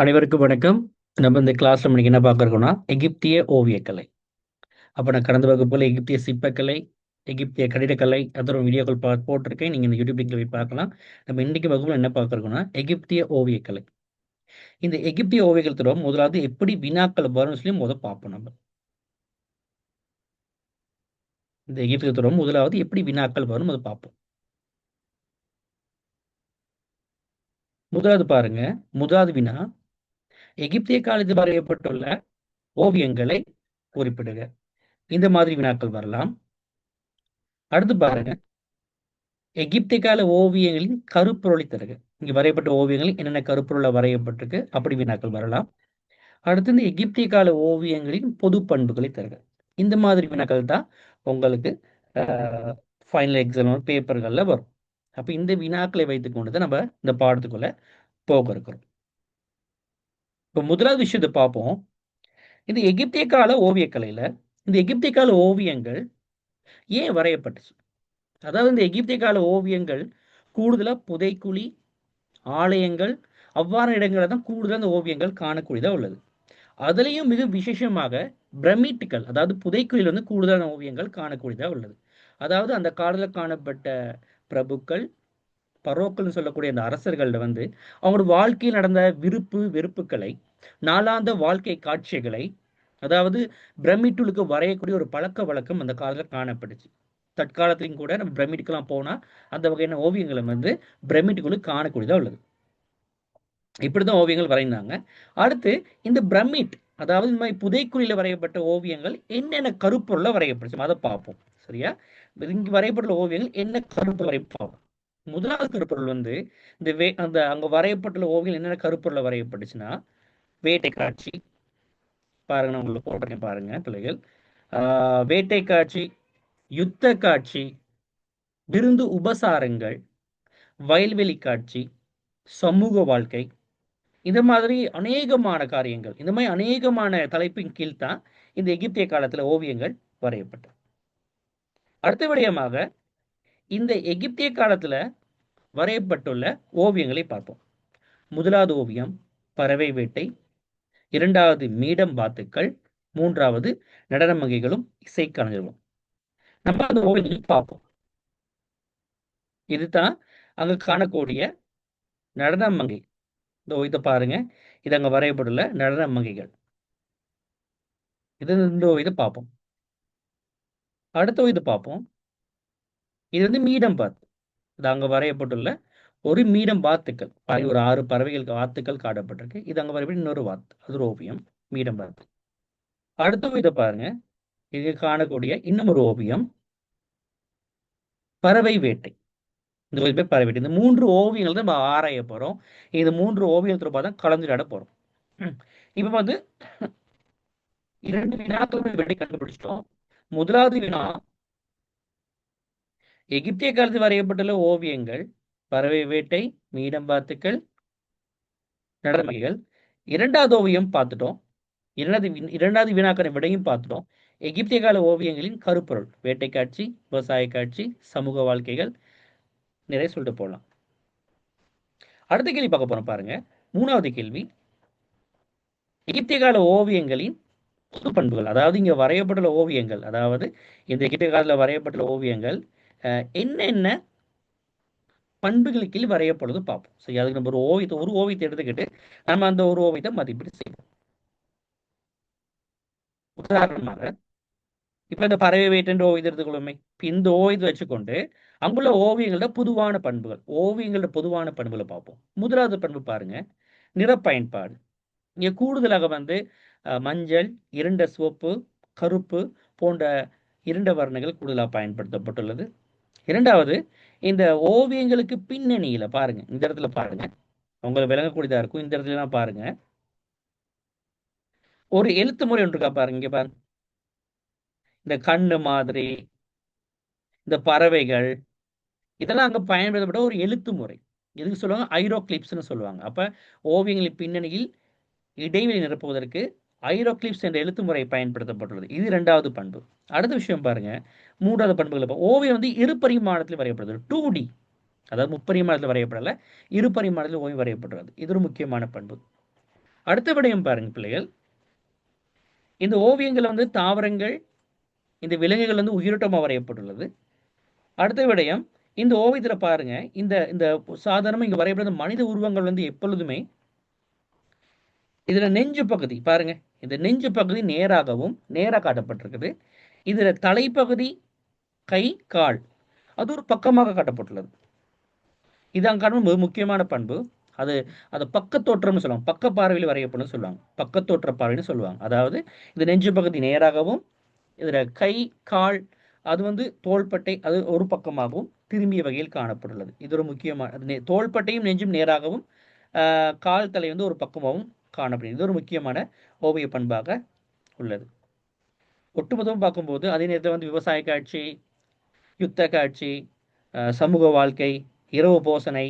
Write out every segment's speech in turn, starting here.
அனைவருக்கும் வணக்கம். நம்ம இந்த கிளாஸ்ல இன்னைக்கு என்ன பார்க்கறோம்னா எகிப்திய ஓவியக்கலை. அப்போ நான் கடந்த வகுப்புல எகிப்திய சிற்பக்கலை எகிப்திய கட்டிடக்கலை அதோட வீடியோக்கள் பா போட்டிருக்கேன். நீங்கள் இந்த யூடியூப் லிங்க்ல போய் பார்க்கலாம். நம்ம இன்னைக்கு வகுப்புல என்ன பார்க்கறோம்னா எகிப்திய ஓவியக்கலை. இந்த எகிப்திய ஓவியக்கலத்தோட முதலாவது எப்படி வினாக்கள் வரும்னு சொல்லி முதல் பார்ப்போம் நம்ம. இந்த எகிப்தியத்தோட முதலாவது எப்படி வினாக்கள் வரும் அதை பார்ப்போம். முதலாவது பாருங்க. முதலாவது வினா எகிப்திய காலத்தில் வரையப்பட்டுள்ள ஓவியங்களை குறிப்பிடுக. இந்த மாதிரி வினாக்கள் வரலாம். அடுத்து பாருங்க. எகிப்திய கால ஓவியங்களின் கருப்பொருளை தருக. இங்க வரையப்பட்ட ஓவியங்கள் என்னென்ன கருப்பொருளை வரையப்பட்டிருக்கு? அப்படி வினாக்கள் வரலாம். அடுத்து இந்த எகிப்திய கால ஓவியங்களின் பொது பண்புகளை தருக. இந்த மாதிரி வினாக்கள் தான் உங்களுக்கு ஃபைனல் எக்ஸாம் பேப்பர்கள்ல வரும். அப்போ இந்த வினாக்களை வைத்துக்கொண்டு தான் நம்ம இந்த பாடத்துக்குள்ள போக இருக்கிறோம். இப்போ முதலாவது விஷயத்தை பார்ப்போம். இந்த எகிப்திய கால ஓவியக்கலையில் இந்த எகிப்திய கால ஓவியங்கள் ஏன் வரையப்பட்டுச்சு? அதாவது இந்த எகிப்திய கால ஓவியங்கள் கூடுதலாக புதைக்குழி ஆலயங்கள் அவ்வாறு இடங்களில் தான் கூடுதலாக அந்த ஓவியங்கள் காணக்கூடியதாக உள்ளது. அதுலேயும் மிக விசேஷமாக பிரமிட்டுகள் அதாவது புதைக்குழியில் வந்து கூடுதலான ஓவியங்கள் காணக்கூடியதாக உள்ளது. அதாவது அந்த காலத்தில் காணப்பட்ட பிரபுக்கள் பரோக்கள்னு சொல்லக்கூடிய அந்த அரசர்கள்ட வந்து அவங்களோட வாழ்க்கையில் நடந்த விருப்பு வெறுப்புகளை நாளாந்த வாழ்க்கை காட்சிகளை அதாவது பிரமிட்டுலுக்கு வரையக்கூடிய ஒரு பழக்க வழக்கம் அந்த காலத்தில் காணப்பட்டுச்சு. தற்காலத்திலையும் கூட நம்ம பிரமிட்டுக்கெல்லாம் போனால் அந்த வகையான ஓவியங்களை வந்து பிரமிட்டுகளுக்கு காணக்கூடியதாக உள்ளது. இப்படிதான் ஓவியங்கள் வரைந்தாங்க. அடுத்து இந்த பிரமிட் அதாவது இந்த மாதிரி புதைக்குழியில் வரையப்பட்ட ஓவியங்கள் என்னென்ன கருப்பொருளில் வரையப்பட்டுச்சு அதை பார்ப்போம். சரியா? இங்கு வரையப்பட்டுள்ள ஓவியங்கள் என்ன கருப்பு வரை பார்ப்போம் முதலாவது கருப்பொருள் வந்து இந்த வே அந்த அங்க வரையப்பட்டுள்ள ஓவியம் என்னென்ன கருப்பொருளை வரையப்பட்டுச்சுன்னா வேட்டை காட்சி. பாருங்க நான் உங்களுக்கு போட்டிருக்கேன் பாருங்க பிள்ளைகள். ஆஹ் வேட்டை காட்சி யுத்த காட்சி விருந்து உபசாரங்கள் வயல்வெளி காட்சி சமூக வாழ்க்கை. இந்த மாதிரி அநேகமான காரியங்கள் இந்த மாதிரி அநேகமான தலைப்பின் கீழ் தான் இந்த எகிப்திய காலத்தில் ஓவியங்கள் வரையப்பட்டது. அடுத்த விடயமாக இந்த எகிப்திய காலத்தில் வரையப்பட்டுள்ள ஓவியங்களை பார்ப்போம். முதலாவது ஓவியம் பறவை வேட்டை. இரண்டாவது மீடம் பாத்துக்கள் மூன்றாவது நடன வகைகளும் இசை கலைஞர்களும் நம்ம அந்த ஓவியங்களை பார்ப்போம். இதுதான் அங்க காணக்கூடிய நடன மங்கை இந்த இதை பாருங்க. இது அங்க வரையப்பட்டுள்ள நடன மங்கைகள் இது இந்த இதை பார்ப்போம். அடுத்த இது பார்ப்போம். இது வந்து மீடம் பார்த்து இது அங்க வரையப்பட்டுள்ள ஒரு மீடம் வாத்துக்கள். ஒரு ஆறு பறவைகள் வாத்துக்கள் காட்டப்பட்டிருக்கு இது அங்க வரையப்பட்ட இன்னொரு வாத்து அது ஒரு ஓவியம் மீடம் வாத்து. அடுத்த இதை பாருங்க. இது காணக்கூடிய இன்னும் ஒரு ஓவியம். பறவை வேட்டை. இந்த பேர் பறவை வேட்டை. இந்த மூன்று ஓவியங்கள் தான் நம்ம ஆராய போகிறோம் இந்த மூன்று ஓவியத்தில் பார்த்தா கலந்துடாட போகிறோம் இப்போ வந்து இரண்டு வினாக்களுமே வேட்டை கண்டுபிடிச்சிட்டோம். முதலாவது வினா எகிப்திய காலத்தில் வரையப்பட்டுள்ள ஓவியங்கள் பறவை வேட்டை மீனம்பாத்துக்கள் நடமைகள் இரண்டாவது ஓவியம் பார்த்துட்டோம். இரண்டாவது இரண்டாவது வீணாக்கரை விடையும் பார்த்துட்டோம். எகிப்திய கால ஓவியங்களின் கருப்பொருள் வேட்டை காட்சி விவசாய காட்சி சமூக வாழ்க்கைகள் நிறைய சொல்லிட்டு போகலாம் அடுத்த கேள்வி பார்க்க போறோம் பாருங்க. மூணாவது கேள்வி. எகிப்திய கால ஓவியங்களின் பொது பண்புகள் அதாவது இங்க வரையப்பட்டுள்ள ஓவியங்கள் அதாவது இந்த எகிப்திய காலத்தில் வரையப்பட்டுள்ள ஓவியங்கள் என்னென்ன பண்புகள் கீழ் வரையப்படுது பார்ப்போம். சரி அதுக்கு நம்ம ஒரு ஓவியத்தை ஒரு ஓவியத்தை எடுத்துக்கிட்டு நம்ம அந்த ஒரு ஓவியத்தை மதிப்பீடு செய்வோம். உதாரணமாக இப்ப இந்த பறவை வேட்டென்ற ஓவியத்தை எடுத்துக்கொள்ளுமே இந்த ஓவியத்தை வச்சுக்கொண்டு அங்குள்ள ஓவியங்களோட பொதுவான பண்புகள் ஓவியங்களோட பொதுவான பண்புகளை பார்ப்போம். முதலாவது பண்பு பாருங்க நிற பயன்பாடு இங்க கூடுதலாக வந்து மஞ்சள் இருண்ட சிவப்பு கருப்பு போன்ற இருண்ட வர்ணங்கள் கூடுதலாக பயன்படுத்தப்பட்டுள்ளது. இரண்டாவது இந்த ஓவியங்களுக்கு பின்னணியில பாருங்க இந்த இடத்துல பாருங்க. உங்களுக்கு விளங்கக்கூடியதா இருக்கும் இந்த இடத்துல பாருங்க. ஒரு எழுத்து முறை ஒன்று இருக்கா பாருங்க இங்க பாருங்க. இந்த கண்ணு மாதிரி இந்த பறவைகள் இதெல்லாம் அங்க பயன்படுத்தப்பட்ட ஒரு எழுத்து முறை. எதுக்கு சொல்லுவாங்க? ஐரோ கிளிப்ஸ்னு சொல்லுவாங்க. அப்ப ஓவியங்களின் பின்னணியில் இடைவெளி நிரப்புவதற்கு ஐரோக்ளிப்ஸ் என்ற எழுத்து முறை பயன்படுத்தப்பட்டுள்ளது. இது இரண்டாவது பண்பு. அடுத்த விஷயம் பாருங்க. மூன்றாவது பண்புகள் ஓவியம் வந்து இரு பரிமாணத்தில் வரையப்படுது. டூ டி அதாவது முப்பரிமாணத்தில் வரையப்படலை. இரு பரிமாணத்தில் ஓவியம் வரையப்படுறது. இது ஒரு முக்கியமான பண்பு. அடுத்த விடயம் பாருங்க பிள்ளைகள். இந்த ஓவியங்கள் வந்து தாவரங்கள் இந்த விலங்குகள் வந்து உயிரோட்டமாக வரையப்பட்டுள்ளது. அடுத்த விடயம் இந்த ஓவியத்தில் பாருங்க இந்த இந்த சாதாரணமாக இங்கே வரையப்படுற மனித உருவங்கள் வந்து எப்பொழுதுமே இதில் நெஞ்சு பகுதி பாருங்க. இந்த நெஞ்சு பகுதி நேராகவும் நேராக காட்டப்பட்டிருக்குது. இதில் தலைப்பகுதி கை கால். அது ஒரு பக்கமாக காட்டப்பட்டுள்ளது. இதான் காரணம் மிக முக்கியமான பண்பு. அது அது பக்கத்தோற்றம்னு சொல்லுவாங்க. பக்க பார்வையில் வரையப்படும் சொல்லுவாங்க. பக்கத்தோற்ற பார்வைன்னு சொல்லுவாங்க. அதாவது இந்த நெஞ்சு பகுதி நேராகவும் இதில் கை கால் அது வந்து தோள்பட்டை அது ஒரு பக்கமாகவும் திரும்பிய வகையில் காணப்பட்டுள்ளது. இது ஒரு முக்கியமான அது நே- தோள்பட்டையும் நெஞ்சும் நேராகவும் கால் தலை வந்து ஒரு பக்கமாகவும் காணப்படுகிறது. இது ஒரு முக்கியமான ஓவிய பண்பாக உள்ளது. ஒட்டுமொத்தமாக பார்க்கும்போது அதே நேரத்தில் வந்து விவசாய காட்சி யுத்த காட்சி சமூக வாழ்க்கை இரவு போசனை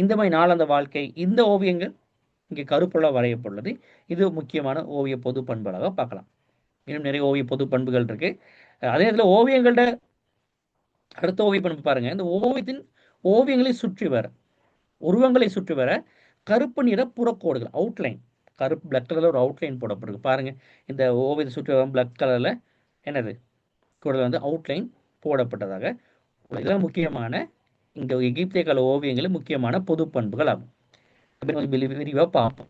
இந்த மாதிரி நாளாந்த வாழ்க்கை இந்த ஓவியங்கள் இங்கே கருப்புள்ள வரையப்பட்டுள்ளது. இது முக்கியமான ஓவிய பொது பண்புகளாக பார்க்கலாம். இன்னும் நிறைய ஓவிய பொது பண்புகள் இருக்கு. அதே நேரத்தில் ஓவியங்கள்ட அடுத்த ஓவிய பண்பு பாருங்க. இந்த ஓவியத்தின் ஓவியங்களை சுற்றி வர உருவங்களை சுற்றி வர கருப்பு நிற புறக்கோடுகள் அவுட்லைன் கருப்பு பிளக் கலரில் ஒரு அவுட்லைன் போடப்பட்டிருக்கு. பாருங்க. இந்த ஓவியத்தை சுற்றி வர பிளக் கலரில் என்னது? கூட வந்து அவுட்லைன் போடப்பட்டதாக இதெல்லாம் முக்கியமான இந்த எகிப்திய கால ஓவியங்களில் முக்கியமான பொது பண்புகள் ஆகும். விரிவாக விரி- விரிவா பார்ப்போம்.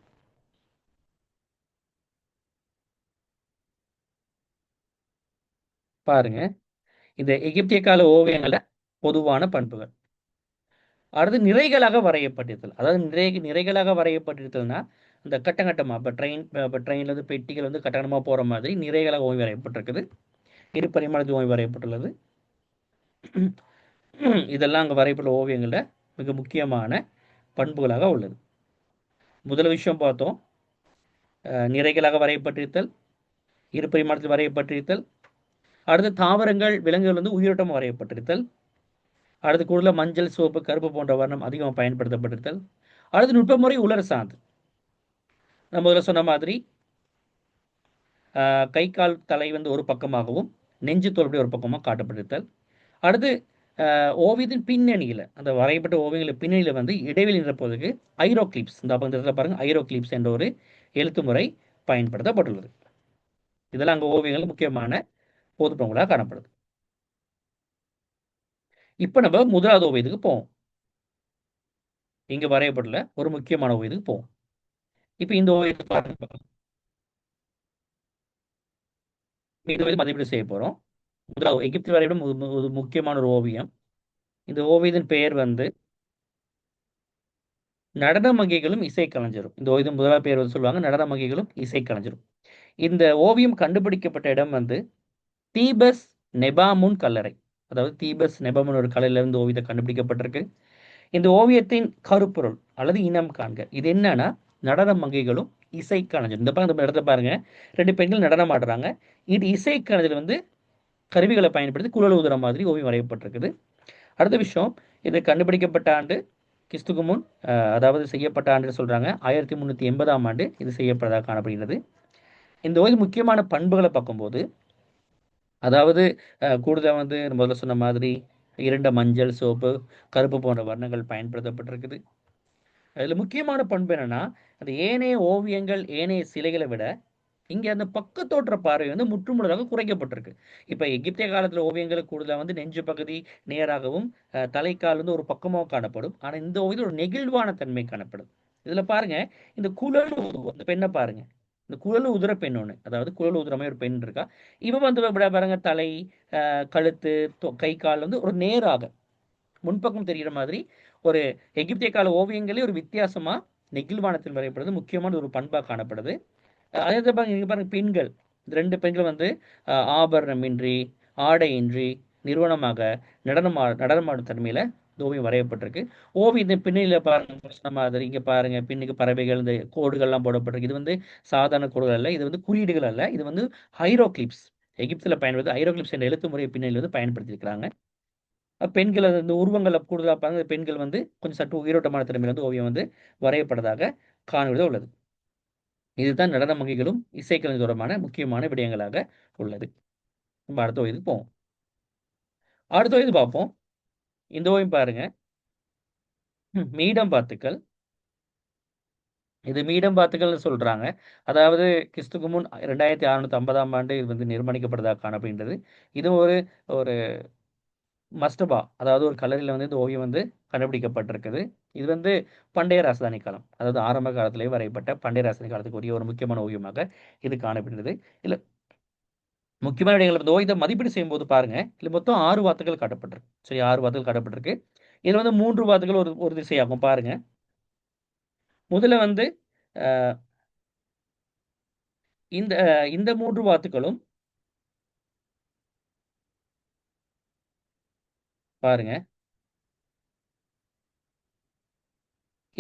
பாருங்க. இந்த எகிப்திய கால ஓவியங்கள பொதுவான பண்புகள். அடுத்து நிறைகளாக வரையப்பட்டிருத்தல். அதாவது நிறை நிறைகளாக வரையப்பட்டிருத்தல்னா இந்த கட்டங்கட்டமாக இப்போ ட்ரெயின் இப்போ ட்ரெயினில் வந்து பெட்டிகள் வந்து கட்டணமாக போகிற மாதிரி நிறைகளாக ஓய்வு வரையப்பட்டிருக்குது. இரு பரிமாணத்தில் ஓய்வு வரையப்பட்டுள்ளது. இதெல்லாம் அங்கே வரையப்பட்ட ஓவியங்களில் மிக முக்கியமான பண்புகளாக உள்ளது. முதல் விஷயம் பார்த்தோம். நிறைகளாக வரையப்பட்டிருத்தல் இருபரிமாணத்தில் வரையப்பட்டிருத்தல் அடுத்து தாவரங்கள் விலங்குகள் வந்து உயிரோட்டம் வரையப்பட்டிருத்தல் அடுத்து கூடுதல் மஞ்சள் சிவப்பு கருப்பு போன்ற வர்ணம் அதிகமாக பயன்படுத்தப்பட்டிருத்தல் அடுத்து நுட்பமுறை உலர் சார்ந்து நான் முதல்ல சொன்ன மாதிரி கை கால் தலை வந்து ஒரு பக்கமாகவும் நெஞ்சு தோல்படி ஒரு பக்கமாக காட்டப்பட்டிருத்தல் அடுத்து ஓவியத்தின் பின்னணியில் அந்த வரையப்பட்ட ஓவியங்களின் பின்னணியில் வந்து இடைவெளி நிரப்புவதற்கு ஐரோ கிளிப்ஸ் இந்த அப்போ இந்த இடத்துல ஐரோ கிளிப்ஸ் என்ற ஒரு எழுத்து முறை பயன்படுத்தப்பட்டுள்ளது. இதெல்லாம் அங்கே ஓவியங்கள் முக்கியமான பொதுப்பங்களாக காணப்படுது. இப்போ நம்ம முதலாவது ஓவியத்துக்கு போவோம். இங்கே வரையப்பட்டுள்ள ஒரு முக்கியமான ஓவியத்துக்கு போவோம். இப்போ இந்த ஓவியத்தை பாருங்க. இந்த ஓவியத்தை மதிப்பீடு செய்ய போகிறோம் முதலாவது எகிப்தில் வரைபடம் ஒரு முக்கியமான ஒரு ஓவியம். இந்த ஓவியத்தின் பெயர் வந்து நடன மங்கைகளும் இசைக்கலைஞரும். இந்த ஓவியம் முதலாவது பெயர் வந்து சொல்லுவாங்க நடன மங்கைகளும் இசைக்கலைஞரும். இந்த ஓவியம் கண்டுபிடிக்கப்பட்ட இடம் வந்து தீபஸ் நெபாமுன் கல்லறை. அதாவது தீபஸ் நெபாமுன் ஒரு கலையிலிருந்து ஓவியத்தை கண்டுபிடிக்கப்பட்டிருக்கு. இந்த ஓவியத்தின் கருப்பொருள் அல்லது இனம் காண்க. இது என்னன்னா நடன மங்கைகளும் இசைக்கலைஞர் இந்த பாருங்க இந்த பாருங்க. ரெண்டு பெண்கள் நடனம் ஆடுறாங்க. இது இசைக்கலைஞர் வந்து கருவிகளை பயன்படுத்தி குழல் ஊதுற மாதிரி ஓவியம் வரையப்பட்டிருக்குது. அடுத்த விஷயம் இது கண்டுபிடிக்கப்பட்ட ஆண்டு கிறிஸ்துக்கு முன் அதாவது செய்யப்பட்ட ஆண்டு சொல்றாங்க. ஆயிரத்தி முந்நூற்றி எண்பதாம் ஆண்டு இது செய்யப்பட்டதாக காணப்படுகிறது இந்த ஓவியம் முக்கியமான பண்புகளை பார்க்கும்போது அதாவது கூடுதலாக வந்து முதல்ல சொன்ன மாதிரி இரண்ட மஞ்சள் சோப்பு கருப்பு போன்ற வர்ணங்கள் பயன்படுத்தப்பட்டிருக்குது. அதில் முக்கியமான பண்பு என்னென்னா அந்த ஏனைய ஓவியங்கள் ஏனைய சிலைகளை விட இங்கே அந்த பக்கத்தோற்ற பார்வை வந்து முற்றுமுழுதாக குறைக்கப்பட்டிருக்கு. இப்போ எகிப்திய காலத்தில் ஓவியங்களுக்கு கூடுதலாக வந்து நெஞ்சு பகுதி நேராகவும் தலைக்கால் வந்து ஒரு பக்கமாக காணப்படும். ஆனால் இந்த ஓவியத்தில் ஒரு நெகிழ்வான தன்மை காணப்படும். இதில் பாருங்க இந்த குழல் அந்த பெண்ணை பாருங்க. இந்த குழல் உதிர பெண் ஒன்று அதாவது குழல் உதிரமே ஒரு பெண் இருக்கா. இவன் வந்து இப்படி பாருங்க தலை கழுத்து கை கால் வந்து ஒரு நேராக முன்பக்கம் தெரிகிற மாதிரி ஒரு எகிப்திய கால ஓவியங்களே ஒரு வித்தியாசமா நெகிழ்வானத்தில் வரையப்படுறது முக்கியமான ஒரு பண்பாக காணப்படுது. அதே பாருங்க இங்கே பாருங்க பெண்கள். இந்த ரெண்டு பெண்கள் வந்து ஆபரணமின்றி ஆடையின்றி நிறுவனமாக நடனமா நடனமாடும் தன்மையில இந்த ஓவியம் வரையப்பட்டிருக்கு. ஓவியத்தின் பின்னணியில் பாருங்க சொன்ன மாதிரி இங்க பாருங்க பின்னுக்கு பறவைகள் இந்த கோடுகள்லாம் போடப்பட்டிருக்கு. இது வந்து சாதாரண கோடுகள் அல்ல இது வந்து குறியீடுகள் அல்ல இது வந்து ஹைரோக்ளிப்ஸ் எகிப்தில் பயன்படுத்தி ஹைரோக்ளிப்ஸ் என்ற எழுத்து முறை பின்னணியில் வந்து பயன்படுத்தியிருக்கிறாங்க. பெண்கள் அது உருவங்களை கூடுதலாக பாருங்க பெண்கள் வந்து கொஞ்சம் சற்று உயிரோட்டமான திறமையில் வந்து ஓவியம் வந்து வரையப்பட்டதாக காணுவது உள்ளது. இதுதான் நடன மங்கைகளும் இசைக்கலை தொடர்பான முக்கியமான விடயங்களாக உள்ளது. நம்ம அடுத்த ஓவியத்துக்கு போவோம். அடுத்த ஓவியம் பார்ப்போம். இந்த ஓவியம் பாருங்க. மீடம் பாத்துக்கள். இது மீடம் பாத்துக்கள்னு சொல்றாங்க. அதாவது கிறிஸ்துக்கு முன் ரெண்டாயிரத்தி அறுநூத்தி ஐம்பதாம் ஆண்டு இது வந்து நிர்மாணிக்கப்பட்டதாக காணப்படுகின்றது. இது ஒரு ஒரு மஸ்டபா அதாவது ஒரு கல்லறையில் வந்து இந்த ஓவியம் வந்து கண்டுபிடிக்கப்பட்டிருக்குது. இது வந்து பண்டைய ராசதானி காலம். அதாவது ஆரம்ப காலத்திலேயே வரையப்பட்ட பண்டைய ராசதானி காலத்துக்குரிய ஒரு முக்கியமான ஓவியமாக இது காணப்படுகிறது. இல்லை முக்கியமான இடங்கள் இந்த ஓவியத்தை மதிப்பீடு செய்யும்போது பாருங்க. இல்லை மொத்தம் ஆறு வாத்துகள் காட்டப்பட்டிருக்கு. சரி ஆறு வாத்துகள் காட்டப்பட்டிருக்கு. இதில் வந்து மூன்று வாத்துகள் ஒரு ஒரு திசையாகும். பாருங்க. முதல்ல வந்து இந்த இந்த மூன்று வாத்துக்களும் பாருங்க.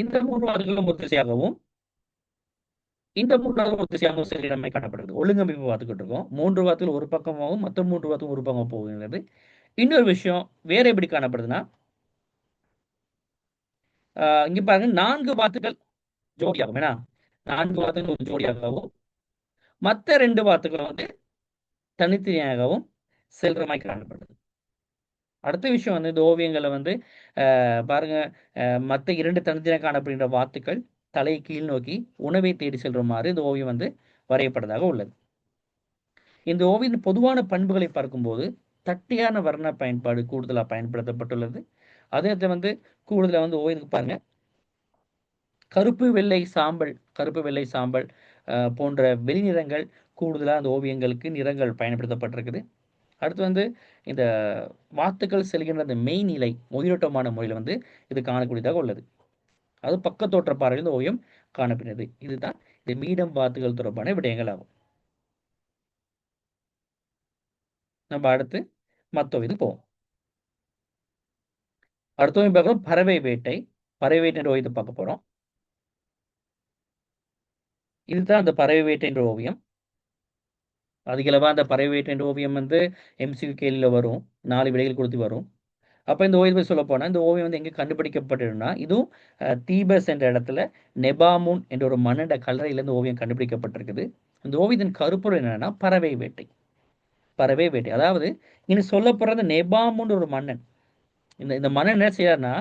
இந்த மூன்று வாத்துக்களும் ஒத்திசையாகவும் இந்த மூன்று வாத்துகள் ஒரு காணப்படுது காணப்படுகிறது. ஒழுங்கமைப்பு பார்த்துக்கிட்டு இருக்கோம். மூன்று வாத்துகள் ஒரு பக்கமாகவும் மற்ற மூன்று வாரத்தும் ஒரு பக்கம் போகுங்கிறது இன்னொரு விஷயம் வேற எப்படி காணப்படுதுன்னா இங்க பாருங்க நான்கு வாத்துக்கள் ஜோடியாகும். ஏன்னா நான்கு வாத்துகள் ஒரு ஜோடியாகவும் மற்ற ரெண்டு வாத்துக்கள் வந்து தனித்தனியாகவும் செல்றமாய் காணப்படுது. அடுத்த விஷயம் வந்து இந்த ஓவியங்களை வந்து பாருங்க மற்ற இரண்டு தனித்தின காணப்படுகின்ற வாத்துக்கள் தலையை கீழ் நோக்கி உணவை தேடி செல்லுமாறு இந்த ஓவியம் வந்து வரையப்பட்டதாக உள்ளது. இந்த ஓவியத்தின் பொதுவான பண்புகளை பார்க்கும்போது தட்டையான வர்ண பயன்பாடு கூடுதலாக பயன்படுத்தப்பட்டுள்ளது. அதே நேரத்தில் வந்து கூடுதலாக வந்து ஓவியத்துக்கு பாருங்க கருப்பு வெள்ளை சாம்பல் கருப்பு வெள்ளை சாம்பல் போன்ற வெளிநிறங்கள் கூடுதலாக அந்த ஓவியங்களுக்கு நிறங்கள் பயன்படுத்தப்பட்டிருக்குது. அடுத்து வந்து இந்த வாத்துக்கள் செல்கின்ற அந்த மெய்நிலை உயிரோட்டமான முறையில் வந்து இது காணக்கூடியதாக உள்ளது. அது பக்கத்தோற்ற பார்வையில் இந்த ஓவியம் காணப்படுகிறது. இதுதான் இந்த மீடம் வாத்துகள் தொடர்பான விடயங்கள் ஆகும். நம்ம அடுத்து மற்ற இது போவோம். அடுத்த ஓவியம் பார்க்குறோம் பறவை வேட்டை பறவை வேட்டை என்ற ஓவியத்தை பார்க்க போகிறோம் இதுதான் அந்த பறவை வேட்டை என்ற ஓவியம். அதிகளவாக அந்த பறவை வேட்டை ஓவியம் வந்து எம்சிக்கு கேள்வியில் வரும். நாலு விடைகள் கொடுத்து வரும். அப்போ இந்த ஓவியத்தை சொல்ல போனால் இந்த ஓவியம் வந்து எங்கே கண்டுபிடிக்கப்பட்டதுன்னா இதுவும் தீபஸ் என்ற இடத்துல நெபாமுன் என்ற ஒரு மன்னட கல்லறையில இந்த ஓவியம் கண்டுபிடிக்கப்பட்டிருக்குது. இந்த ஓவியத்தின் கருப்பொருள் என்னன்னா பறவை வேட்டை பறவை வேட்டை அதாவது இனி சொல்லப்படுறது நெபாமுன் ஒரு மன்னன். இந்த இந்த மன்னன் என்ன செய்யாருன்னா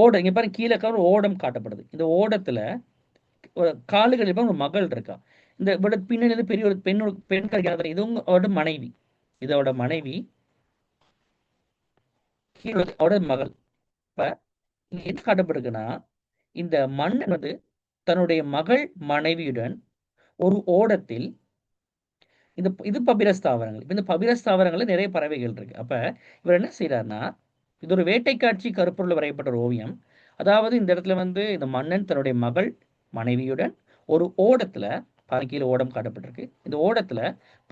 ஓடம் இங்கே பாருங்க கீழே ஒரு ஓடம் காட்டப்படுது. இந்த ஓடத்தில் ஒரு காலுகள் ஒரு மகள் இருக்கா. இந்த இவட பின்னாடி வந்து பெரிய ஒரு பெண் பெண் கிடைக்காத இது அவரோட மனைவி. இதோட மனைவி. அவரோட மகள். இப்ப என்ன காட்டப்படுதுன்னா இந்த மன்னன் வந்து தன்னுடைய மகள் மனைவியுடன் ஒரு ஓடத்தில் இந்த இது பபிரஸ்தாவரங்கள். இந்த பபிரஸ்தாவரங்கள்ல நிறைய பறவைகள் இருக்கு. அப்ப இவர் என்ன செய்யறாருன்னா இது ஒரு வேட்டைக்காட்சி கருப்பொருள் வரையப்பட்ட ஒரு ஓவியம். அதாவது இந்த இடத்துல வந்து இந்த மன்னன் தன்னுடைய மகள் மனைவியுடன் ஒரு ஓடத்துல கீழே ஓடம் காட்டப்பட்டிருக்கு. இந்த ஓடத்துல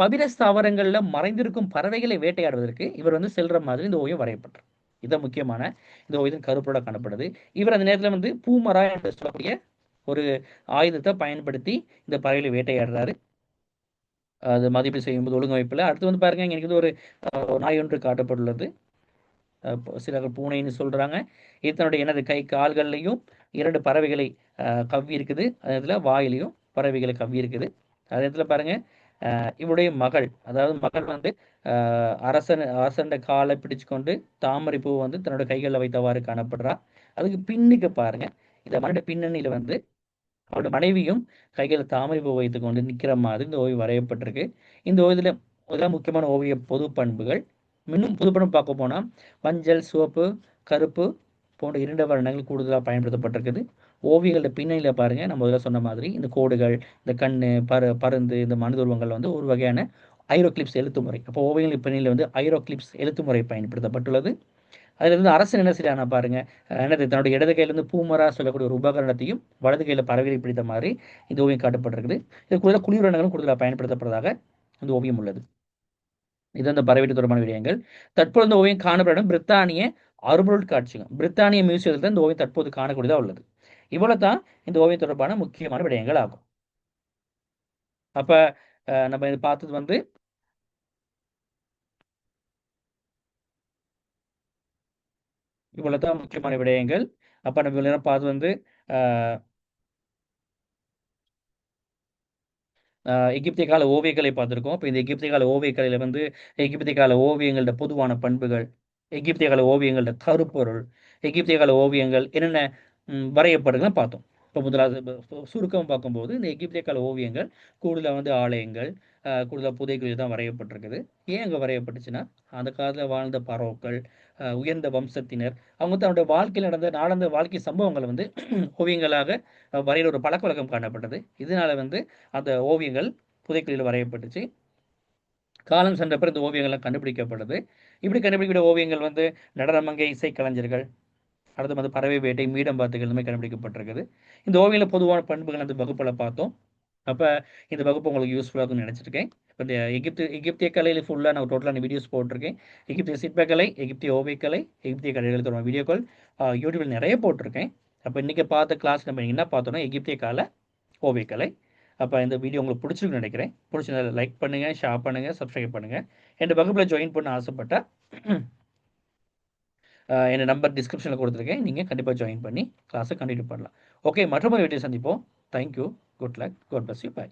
பவிர தாவரங்கள்ல மறைந்திருக்கும் பறவைகளை வேட்டையாடுவதற்கு இவர் வந்து செல்ற மாதிரி இந்த ஓவியம் வரையப்பட்டிருக்கு. இதுதான் முக்கியமான இந்த ஓவியத்தின் கருப்போட காணப்படுது. இவர் அந்த நேரத்துல வந்து பூமரா என்று சொல்லக்கூடிய ஒரு ஆயுதத்தை பயன்படுத்தி இந்த பறவைகளை வேட்டையாடுறாரு. அது மதிப்பீடு செய்யும்போது ஒழுங்கமைப்பில். அடுத்து வந்து பாருங்க இங்கே இருக்குது ஒரு நாய் ஒன்று காட்டப்பட்டுள்ளது. சிலர் பூனைன்னு சொல்றாங்க. இது தன்னுடைய எனது கை கால்கள்லையும் இரண்டு பறவைகளை கவ்வி இருக்குது. அதே வாயிலையும் பறவைகளை கவ்வியிருக்குது அதே இடத்துல பாருங்க இவருடைய மகள் அதாவது மகள் வந்து அரசன் அரசண்ட காலை பிடிச்சு கொண்டு தாமரை பூ வந்து தன்னோட கைகளில் வைத்தவாறு காணப்படுறா. அதுக்கு பின்னுக்கு பாருங்க இந்த மன்னோட பின்னணியில வந்து அவரோட மனைவியும் கைகளில் தாமரை பூ வைத்து கொண்டு நிற்கிற மாதிரி இந்த ஓவியம் வரையப்பட்டிருக்கு. இந்த ஓவியத்தில் இதெல்லாம் முக்கியமான ஓவிய பொது பண்புகள் இன்னும் பொது பண்பு பார்க்க போனால் மஞ்சள் சிவப்பு கருப்பு போன்ற இரண்டு வர்ணங்கள் கூடுதலாக பயன்படுத்தப்பட்டிருக்குது. ஓவியங்களோட பின்னணியில் பாருங்கள் நம்ம முதல்ல சொன்ன மாதிரி இந்த கோடுகள் இந்த கண் பரு பருந்து இந்த மனதுருவங்கள் வந்து ஒரு வகையான ஐரோக்ளிப்ஸ் எழுத்து முறை அப்போ ஓவியங்கள் பின்னணியில் வந்து ஐரோக்ளிப்ஸ் எழுத்து முறை பயன்படுத்தப்பட்டுள்ளது. அதிலிருந்து அரசு அரசன் என்ன செய்யலாம் பாருங்க. என்னது? தன்னுடைய இடது கையிலிருந்து பூமரா சொல்லக்கூடிய ஒரு உபகரணத்தையும் வலது கையில் பறவைகளை பிடித்த மாதிரி இந்த ஓவியம் காட்டப்பட்டிருக்குது. இது கூடுதலாக குளிர்வண்ணங்களும் கூடுதலாக பயன்படுத்தப்படுறதாக இந்த ஓவியம் உள்ளது. இது அந்த பறவைட்டு தொடர்பான விடயங்கள். தற்போது இந்த ஓவியம் காணப்படும் பிரித்தானிய அருபொருள் காட்சியம் பிரித்தானிய மியூசியத்தில் தான் இந்த ஓவியம் தற்போது காணக்கூடியதாக உள்ளது. இவ்வளவுதான் இந்த ஓவியம் தொடர்பான முக்கியமான விடயங்கள் ஆகும். அப்ப நம்ம இது பார்த்தது வந்து இவ்வளவு தான் முக்கியமான விடயங்கள். அப்ப நம்ம இவ்வளவு நேரம் வந்து அஹ், எகிப்திய கால ஓவியங்களை பார்த்திருக்கோம். இப்போ இந்த எகிப்திய கால ஓவியக்கலையில வந்து எகிப்திய கால ஓவியங்களோட பொதுவான பண்புகள் எகிப்திய கால ஓவியங்களோட கருப்பொருள் எகிப்திய கால ஓவியங்கள் என்னென்ன ம், வரையப்படுதுன்னு பார்த்தோம். இப்போ முதலாவது சுருக்கம் பார்க்கும்போது இந்த எகிப்திய கால ஓவியங்கள் கூடுதலாக வந்து ஆலயங்கள் கூடுதலாக புதைக்குழி தான் வரையப்பட்டிருக்குது. ஏன் அங்கே வரையப்பட்டுச்சுன்னா அந்த காலத்தில் வாழ்ந்த பறவைகள் உயர்ந்த வம்சத்தினர் அவங்க தன்னுடைய வாழ்க்கையில் நடந்த நாளந்த வாழ்க்கை சம்பவங்களை வந்து ஓவியங்களாக வரையிற ஒரு பழக்க வழக்கம் காணப்பட்டது. இதனால வந்து அந்த ஓவியங்கள் புதைக்குழியில் வரையப்பட்டுச்சு. காலம் சென்ற பிறகு இந்த ஓவியங்கள்லாம் கண்டுபிடிக்கப்படுது இப்படி கண்டுபிடிக்கக்கூடிய ஓவியங்கள் வந்து நடனமங்கை இசைக்கலைஞர்கள் அடுத்து வந்து பறவை வேட்டை மீடம் எல்லாமே கண்டுபிடிக்கப்பட்டிருக்குது. இந்த ஓவியில் பொதுவான பண்புகள் அந்த வகுப்பில் பார்த்தோம். அப்போ இந்த வகுப்பு உங்களுக்கு யூஸ்ஃபுல்லாக இருக்கும்னு நினச்சிருக்கேன். இப்போ இந்த எகிப்து எகிப்திய கலையில் ஃபுல்லாக நான் டோட்டலான வீடியோஸ் போட்டிருக்கேன். எகிப்திய சிற்பக்கலை எகிப்திய ஓவியக்கலை எகிப்திய கலைகள் தொடர்பான வீடியோக்கள் யூடியூப்பில் நிறைய போட்டிருக்கேன். அப்போ இன்றைக்கி பார்த்த கிளாஸ் நம்ம என்ன பார்த்தோன்னா எகிப்திய கால ஓவியக்கலை அப்போ இந்த வீடியோ உங்களுக்கு பிடிச்சிருக்குன்னு நினைக்கிறேன். பிடிச்சிருந்தா லைக் பண்ணுங்கள் ஷேர் பண்ணுங்கள் சப்ஸ்கிரைப் பண்ணுங்கள் என் வகுப்பில் ஜாயின் பண்ண ஆசைப்பட்டேன் என் நம்பர் டிஸ்கிரிப்ஷனில் கொடுத்துருக்கேன். நீங்கள் கண்டிப்பாக ஜாயின் பண்ணி கிளாஸை கண்டினியூ பண்ணலாம். ஓகே மற்றொரு வீடியோ சந்திப்போம். Thank you good luck God bless you bye